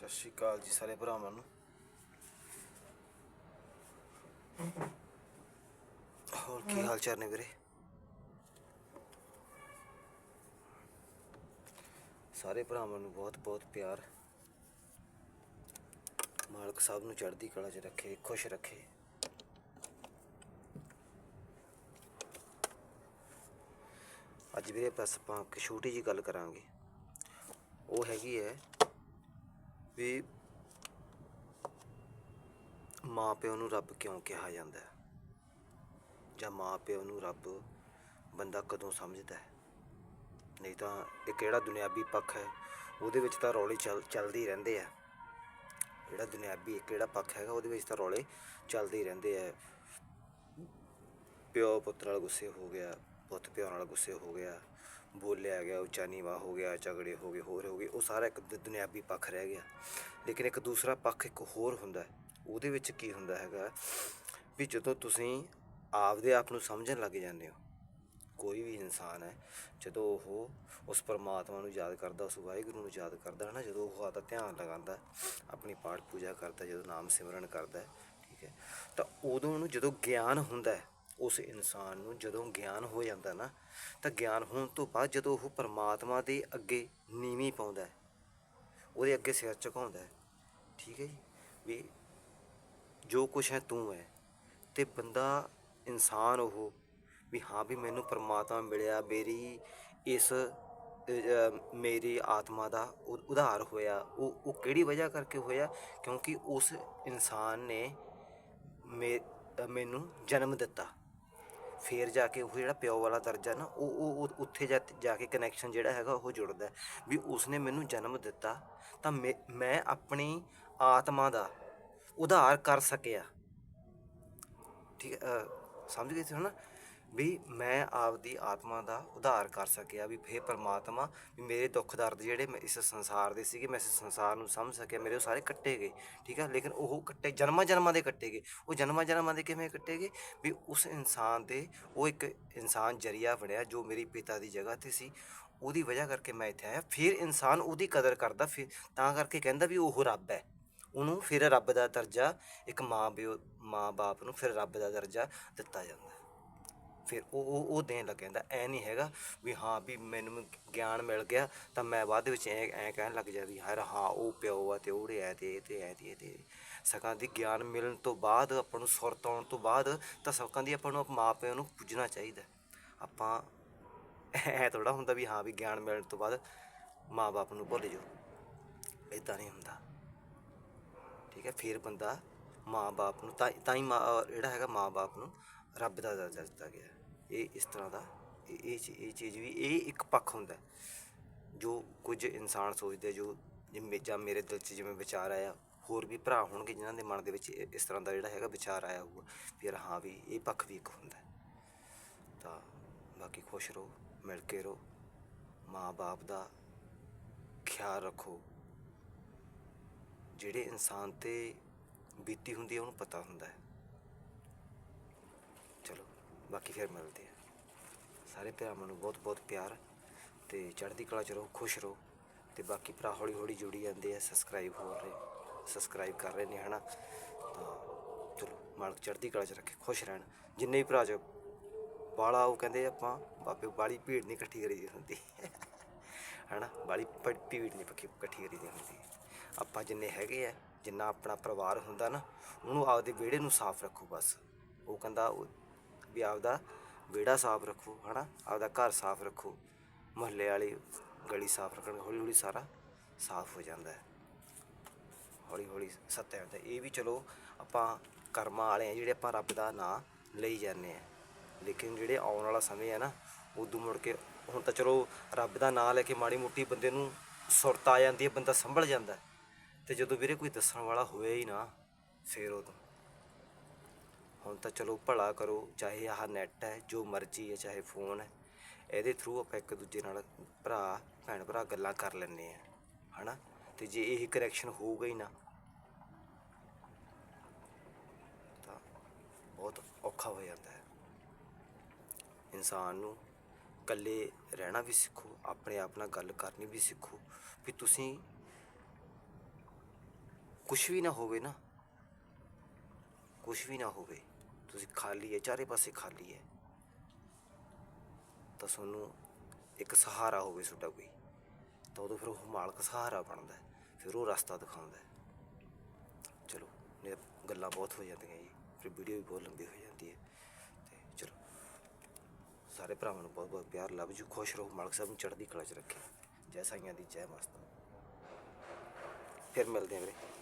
ਸਤਿ ਸ਼੍ਰੀ ਅਕਾਲ ਜੀ ਸਾਰੇ ਭਰਾਵਾਂ ਨੂੰ। ਹੋਰ ਕੀ ਹਾਲ ਚਾਲ ਨੇ ਵੀਰੇ? ਸਾਰੇ ਭਰਾਵਾਂ ਨੂੰ ਬਹੁਤ ਬਹੁਤ ਪਿਆਰ। ਮਾਲਕ ਸਾਹਿਬ ਨੂੰ ਚੜ੍ਹਦੀ ਕਲਾ 'ਚ ਰੱਖੇ, ਖੁਸ਼ ਰੱਖੇ। ਅੱਜ ਵੀਰੇ ਬਸ ਆਪਾਂ ਇੱਕ ਛੋਟੀ ਜੀ ਗੱਲ ਕਰਾਂਗੇ। ਉਹ ਹੈਗੀ ਹੈ ਵੀ ਮਾਂ ਪਿਓ ਨੂੰ ਰੱਬ ਕਿਉਂ ਕਿਹਾ ਜਾਂਦਾ ਹੈ? ਜਾਂ ਮਾਂ ਪਿਓ ਨੂੰ ਰੱਬ ਬੰਦਾ ਕਦੋਂ ਸਮਝਦਾ ਹੈ? ਨਹੀਂ ਤਾਂ ਇਹ ਕਿਹੜਾ ਦੁਨਿਆਵੀ ਪੱਖ ਹੈ? ਉਹਦੇ ਵਿੱਚ ਤਾਂ ਰੌਲੇ ਚੱਲ, ਚੱਲਦੇ ਹੀ ਰਹਿੰਦੇ ਆ। ਜਿਹੜਾ ਦੁਨਿਆਵੀ ਕਿਹੜਾ ਪੱਖ ਹੈਗਾ, ਉਹਦੇ ਵਿੱਚ ਤਾਂ ਰੌਲੇ ਚੱਲਦੇ ਹੀ ਰਹਿੰਦੇ ਆ। ਪਿਓ ਪੁੱਤਰ ਨਾਲ ਗੁੱਸੇ ਹੋ ਗਿਆ ਪੁੱਤ ਪਿਓ ਨਾਲ ਗੁੱਸੇ ਹੋ ਗਿਆ ਬੋਲਿਆ ਗਿਆ ਉੱਚਾ ਨੀਵਾ ਹੋ ਗਿਆ, ਝਗੜੇ ਹੋ ਗਏ, ਹੋਰ ਹੋ ਗਏ, ਉਹ ਸਾਰਾ ਇੱਕ ਦੁਨਿਆਵੀ ਪੱਖ ਰਹਿ ਗਿਆ। ਲੇਕਿਨ ਇੱਕ ਦੂਸਰਾ ਪੱਖ ਇੱਕ ਹੋਰ ਹੁੰਦਾ ਉਹਦੇ ਵਿੱਚ ਕੀ ਹੁੰਦਾ ਹੈਗਾ ਵੀ ਜਦੋਂ ਤੁਸੀਂ ਆਪਦੇ ਆਪ ਨੂੰ ਸਮਝਣ ਲੱਗ ਜਾਂਦੇ ਹੋ, ਕੋਈ ਵੀ ਇਨਸਾਨ ਹੈ, ਜਦੋਂ ਉਹ ਉਸ ਪਰਮਾਤਮਾ ਨੂੰ ਯਾਦ ਕਰਦਾ, ਉਸ ਵਾਹਿਗੁਰੂ ਨੂੰ ਯਾਦ ਕਰਦਾ ਹੈ ਨਾ ਜਦੋਂ ਉਹ ਆਦਾ ਧਿਆਨ ਲਗਾਉਂਦਾ, ਆਪਣੀ ਪਾਠ ਪੂਜਾ ਕਰਦਾ, ਜਦੋਂ ਨਾਮ ਸਿਮਰਨ ਕਰਦਾ, ਠੀਕ ਹੈ, ਤਾਂ ਉਦੋਂ ਉਹਨੂੰ ਜਦੋਂ ਗਿਆਨ ਹੁੰਦਾ ਹੈ ਉਸ ਇਨਸਾਨ ਨੂੰ ਜਦੋਂ ਗਿਆਨ ਹੋ ਜਾਂਦਾ ਨਾ, ਤਾਂ ਗਿਆਨ ਹੋਣ ਤੋਂ ਬਾਅਦ ਜਦੋਂ ਉਹ ਪਰਮਾਤਮਾ ਦੇ ਅੱਗੇ ਨੀਵੀਂ ਪਾਉਂਦਾ ਹੈ, ਉਹਦੇ ਅੱਗੇ ਸਿਰ ਝੁਕਾਉਂਦਾ ਹੈ, ਠੀਕ ਹੈ ਜੀ, ਵੀ ਜੋ ਕੁਛ ਹੈ ਤੂੰ ਹੈ, ਤੇ ਬੰਦਾ ਇਨਸਾਨ ਉਹ, ਵੀ ਹਾਂ ਵੀ ਮੈਨੂੰ ਪਰਮਾਤਮਾ ਮਿਲਿਆ, ਮੇਰੀ ਇਸ ਮੇਰੀ ਆਤਮਾ ਦਾ ਉਧਾਰ ਹੋਇਆ, ਉਹ ਉਹ ਕਿਹੜੀ ਵਜ੍ਹਾ ਕਰਕੇ ਹੋਇਆ? ਕਿਉਂਕਿ ਉਸ ਇਨਸਾਨ ਨੇ ਮੇ ਮੈਨੂੰ ਜਨਮ ਦਿੱਤਾ। ਫੇਰ ਜਾ ਕੇ ਉਹ ਜਿਹੜਾ ਪਿਓ ਵਾਲਾ ਦਰਜਾ ਨਾ, ਉਹ ਉਹ ਉੱਥੇ ਜਾ ਜਾ ਕੇ ਕਨੈਕਸ਼ਨ ਜਿਹੜਾ ਹੈਗਾ ਉਹ ਜੁੜਦਾ ਵੀ ਉਸਨੇ ਮੈਨੂੰ ਜਨਮ ਦਿੱਤਾ ਤਾਂ ਮੈਂ ਮੈਂ ਆਪਣੀ ਆਤਮਾ ਦਾ ਉਧਾਰ ਕਰ ਸਕਿਆ। ਠੀਕ ਹੈ ਸਮਝ ਗਏ ਤੁਸੀਂ ਹਨਾ ਵੀ ਮੈਂ ਆਪਦੀ ਆਤਮਾ ਦਾ ਉਧਾਰ ਕਰ ਸਕਿਆ ਵੀ ਫੇ ਪਰਮਾਤਮਾ, ਵੀ ਮੇਰੇ ਦੁੱਖ ਦਰਦ ਜਿਹੜੇ ਮੈਂ ਇਸ ਸੰਸਾਰ ਦੇ ਸੀਗੇ, ਮੈਂ ਇਸ ਸੰਸਾਰ ਨੂੰ ਸਮਝ ਸਕਿਆ, ਮੇਰੇ ਉਹ ਸਾਰੇ ਕੱਟੇ ਗਏ, ਠੀਕ ਆ? ਲੇਕਿਨ ਉਹ ਕੱਟੇ, ਜਨਮਾਂ ਜਨਮਾਂ ਦੇ ਕੱਟੇ ਗਏ। ਉਹ ਜਨਮਾਂ ਜਨਮਾਂ ਦੇ ਕਿਵੇਂ ਕੱਟੇ ਗਏ? ਵੀ ਉਸ ਇਨਸਾਨ ਦੇ ਉਹ ਇੱਕ ਇਨਸਾਨ ਜਰੀਆ ਬਣਿਆ ਜੋ ਮੇਰੀ ਪਿਤਾ ਦੀ ਜਗ੍ਹਾ ਤੇ ਸੀ। ਉਹਦੀ ਵਜ੍ਹਾ ਕਰਕੇ ਮੈਂ ਇੱਥੇ ਆਇਆ। ਫਿਰ ਇਨਸਾਨ ਉਹਦੀ ਕਦਰ ਕਰਦਾ, ਫਿਰ ਤਾਂ ਕਰਕੇ ਕਹਿੰਦਾ ਵੀ ਉਹ ਰੱਬ ਹੈ। ਉਹਨੂੰ ਫਿਰ ਰੱਬ ਦਾ ਦਰਜਾ, ਇੱਕ ਮਾਂ ਪਿਓ ਮਾਂ ਬਾਪ ਨੂੰ ਫਿਰ ਰੱਬ ਦਾ ਦਰਜਾ ਦਿੱਤਾ ਜਾਂਦਾ। ਫਿਰ ਉਹ ਉਹ ਉਹ ਦੇਣ ਲੱਗ ਜਾਂਦਾ। ਐ ਨਹੀਂ ਹੈਗਾ ਵੀ ਹਾਂ ਵੀ ਮੈਨੂੰ ਗਿਆਨ ਮਿਲ ਗਿਆ ਤਾਂ ਮੈਂ ਬਾਅਦ ਵਿੱਚ ਐ ਐ ਕਹਿਣ ਲੱਗ ਜਾ ਵੀ ਯਾਰ ਹਾਂ, ਉਹ ਪਿਓ ਆ ਤੇ ਉਹੜੇ ਐ ਤੇ, ਇਹ ਤੇ ਐ ਤੇ, ਇਹ ਤੇ। ਸਕਾਂ ਦੀ ਗਿਆਨ ਮਿਲਣ ਤੋਂ ਬਾਅਦ ਆਪਾਂ ਨੂੰ ਸੁਰਤ ਆਉਣ ਤੋਂ ਬਾਅਦ ਤਾਂ ਸਕਾਂ ਦੀ ਆਪਾਂ ਨੂੰ ਮਾਂ ਪਿਓ ਨੂੰ ਪੁੱਜਣਾ ਚਾਹੀਦਾ। ਆਪਾਂ ਐ ਥੋੜਾ ਹੁੰਦਾ ਵੀ ਹਾਂ ਵੀ ਗਿਆਨ ਮਿਲਣ ਤੋਂ ਬਾਅਦ ਮਾਂ ਬਾਪ ਨੂੰ ਭੁੱਲ ਜਾਓ। ਇਦਾਂ ਨਹੀਂ ਹੁੰਦਾ। ਠੀਕ ਹੈ, ਫਿਰ ਬੰਦਾ ਮਾਂ-ਬਾਪ ਨੂੰ ਤਾਂ ਤਾਂ ਹੀ ਮਾਂ, ਜਿਹੜਾ ਹੈਗਾ ਮਾਂ-ਬਾਪ ਨੂੰ ਰੱਬ ਦਾ ਦਰਜਾ ਦਿੱਤਾ ਗਿਆ। ਇਹ ਇਸ ਤਰ੍ਹਾਂ ਦਾ, ਇਹ ਇਹ ਚੀ- ਇਹ ਚੀਜ਼ ਵੀ, ਇਹ ਇੱਕ ਪੱਖ ਹੁੰਦਾ। ਜੋ ਕੁਝ ਇਨਸਾਨ ਸੋਚਦੇ ਜੋ ਜਿਵੇਂ ਜਾਂ ਮੇਰੇ ਦਿਲ 'ਚ ਜਿਵੇਂ ਵਿਚਾਰ ਆਇਆ, ਹੋਰ ਵੀ ਭਰਾ ਹੋਣਗੇ ਜਿਨ੍ਹਾਂ ਦੇ ਮਨ ਦੇ ਵਿੱਚ ਇਸ ਤਰ੍ਹਾਂ ਦਾ ਜਿਹੜਾ ਹੈਗਾ ਵਿਚਾਰ ਆਇਆ ਹੋਊਗਾ, ਵੀ ਯਾਰ ਹਾਂ ਵੀ ਇਹ ਪੱਖ ਵੀ ਇੱਕ ਹੁੰਦਾ। ਤਾਂ ਬਾਕੀ ਖੁਸ਼ ਰਹੋ, ਮਿਲ ਕੇ ਰਹੋ ਮਾਂ-ਬਾਪ ਦਾ ਖਿਆਲ ਰੱਖੋ। ਜਿਹੜੇ ਇਨਸਾਨ ਤੇ ਬੀਤੀ ਹੁੰਦੀ ਹੈ ਉਹਨੂੰ ਪਤਾ ਹੁੰਦਾ ਹੈ। ਬਾਕੀ ਫਿਰ ਮਿਲਦੇ ਆ ਸਾਰੇ ਭਰਾਵਾਂ ਨੂੰ ਬਹੁਤ ਬਹੁਤ ਪਿਆਰ ਤੇ ਚੜ੍ਹਦੀ ਕਲਾ ਚ ਰਹੋ, ਖੁਸ਼ ਰਹੋ ਤੇ ਬਾਕੀ ਭਰਾ ਹੌਲੀ ਹੌਲੀ ਜੁੜੀ ਜਾਂਦੇ ਆ ਸਬਸਕ੍ਰਾਈਬ ਹੋ ਰਹੇ ਸਬਸਕ੍ਰਾਈਬ ਕਰ ਰਹੇ ਨੇ, ਹਨਾ? ਤਾਂ ਚਲੋ, ਮਾਲਕ ਚੜ੍ਹਦੀ ਕਲਾ ਚ ਰੱਖੇ, ਖੁਸ਼ ਰਹਿਣ। ਜਿੰਨੇ ਵੀ ਭਰਾ ਚ ਬਾਲਾ, ਉਹ ਕਹਿੰਦੇ ਆਪਾਂ, ਬਾਬੇ ਬਾਲੀ ਭੀੜ ਨਹੀਂ ਇਕੱਠੀ ਕਰੀ ਦੀ ਹੁੰਦੀ। ਹਨਾ? ਬਾਲੀ ਭ- ਭੀੜ ਨਹੀਂ ਪੱਕੀ ਇਕੱਠੀ ਕਰੀ ਦੀ ਹੁੰਦੀ। ਆਪਾਂ ਜਿੰਨੇ ਹੈਗੇ ਆ, ਜਿੰਨਾ ਆਪਣਾ ਪਰਿਵਾਰ ਹੁੰਦਾ ਨਾ, ਉਹਨੂੰ ਆਪਦੇ ਵਿਹੜੇ ਨੂੰ ਸਾਫ਼ ਰੱਖੋ ਬਸ। ਉਹ ਕਹਿੰਦਾ, ਉਹ- ਵੀ ਆਪਦਾ ਵਿਹੜਾ ਸਾਫ਼ ਰੱਖੋ, ਹਨਾ? ਆਪਦਾ ਘਰ ਸਾਫ਼ ਰੱਖੋ। ਮੁਹੱਲੇ ਵਾਲੀ ਗਲੀ ਸਾਫ਼ ਰੱਖਣ ਹੌਲੀ ਹੌਲੀ ਸਾਰਾ ਸਾਫ਼ ਹੋ ਜਾਂਦਾ ਹੈ। ਹੌਲੀ ਹੌਲੀ ਸੱਤਿਆ ਹੁੰਦਾ ਇਹ ਵੀ ਚਲੋ ਆਪਾਂ ਕਰਮਾਂ ਵਾਲੇ ਆ, ਜਿਹੜੇ ਆਪਾਂ ਰੱਬ ਦਾ ਨਾਂ ਲਈ ਜਾਂਦੇ ਆ। ਲੇਕਿਨ ਜਿਹੜੇ ਆਉਣ ਵਾਲਾ ਸਮੇਂ ਹੈ ਨਾ, ਉਦੋਂ ਮੁੜ ਕੇ ਹੁਣ ਤਾਂ ਚਲੋ ਰੱਬ ਦਾ ਨਾਂ ਲੈ ਕੇ ਮਾੜੀ ਮੋਟੀ ਬੰਦੇ ਨੂੰ ਸੁਰਤ ਆ ਜਾਂਦੀ ਹੈ, ਬੰਦਾ ਸੰਭਲ ਜਾਂਦਾ ਹੈ। ਤੇ ਜਦੋਂ ਵੀਰੇ ਕੋਈ ਦੱਸਣ ਵਾਲਾ ਹੋਇਆ ਹੀ ਨਾ, ਫੇਰ ਉਦੋਂ। ਹੁਣ ਤਾਂ ਚਲੋ ਭਲਾ ਕਰੋ, ਚਾਹੇ ਆਹ ਨੈਟ ਹੈ, ਜੋ ਮਰਜ਼ੀ ਹੈ, ਚਾਹੇ ਫੋਨ ਹੈ, ਇਹਦੇ ਥਰੂ ਆਪਾਂ ਇੱਕ ਦੂਜੇ ਨਾਲ ਭਰਾ, ਭੈਣ ਭਰਾ ਗੱਲਾਂ ਕਰ ਲੈਂਦੇ ਆ ਹਨਾ? ਤੇ ਜੇ ਇਹ ਕਨੈਕਸ਼ਨ ਹੋਊਗਾ ਹੀ ਨਾ, ਤਾਂ ਬਹੁਤ ਔਖਾ ਹੋ ਜਾਂਦਾ ਹੈ। ਇਨਸਾਨ ਨੂੰ ਇਕੱਲੇ ਰਹਿਣਾ ਵੀ ਸਿੱਖੋ, ਆਪਣੇ ਆਪ ਨਾਲ ਗੱਲ ਕਰਨੀ ਵੀ ਸਿੱਖੋ, ਵੀ ਤੁਸੀਂ ਕੁਝ ਵੀ ਨਾ ਹੋਵੇ ਨਾ ਕੁਝ ਵੀ ਨਾ ਹੋਵੇ। ਤੁਸੀਂ ਖਾਲੀ ਹੈ, ਚਾਰੇ ਪਾਸੇ ਖਾਲੀ ਹੈ। ਤਾਂ ਤੁਹਾਨੂੰ ਇੱਕ ਸਹਾਰਾ ਹੋਵੇ ਤੁਹਾਡਾ ਕੋਈ। ਤਾਂ ਉਦੋਂ ਫਿਰ ਉਹ ਮਾਲਕ ਸਹਾਰਾ ਬਣਦਾ ਫਿਰ ਉਹ ਰਸਤਾ ਦਿਖਾਉਂਦਾ ਚਲੋ, ਇਹ ਗੱਲਾਂ ਬਹੁਤ ਹੋ ਜਾਂਦੀਆਂ ਜੀ। ਫਿਰ ਵੀਡੀਓ ਵੀ ਬਹੁਤ ਲੰਬੀ ਹੋ ਜਾਂਦੀ ਹੈ। ਤੇ ਚਲੋ, ਸਾਰੇ ਭਰਾਵਾਂ ਨੂੰ ਬਹੁਤ ਬਹੁਤ ਪਿਆਰ, ਲਵ ਜੂ ਖੁਸ਼ ਰਹੋ। ਮਾਲਕ ਸਾਹਿਬ ਨੂੰ ਚੜ੍ਹਦੀ ਕਲਾ 'ਚ ਰੱਖੇ ਜੈ ਸਾਈਆਂ ਦੀ, ਜੈ ਮਸਤ। ਫਿਰ ਮਿਲਦੇ ਹਾਂ ਵੀਰੇ।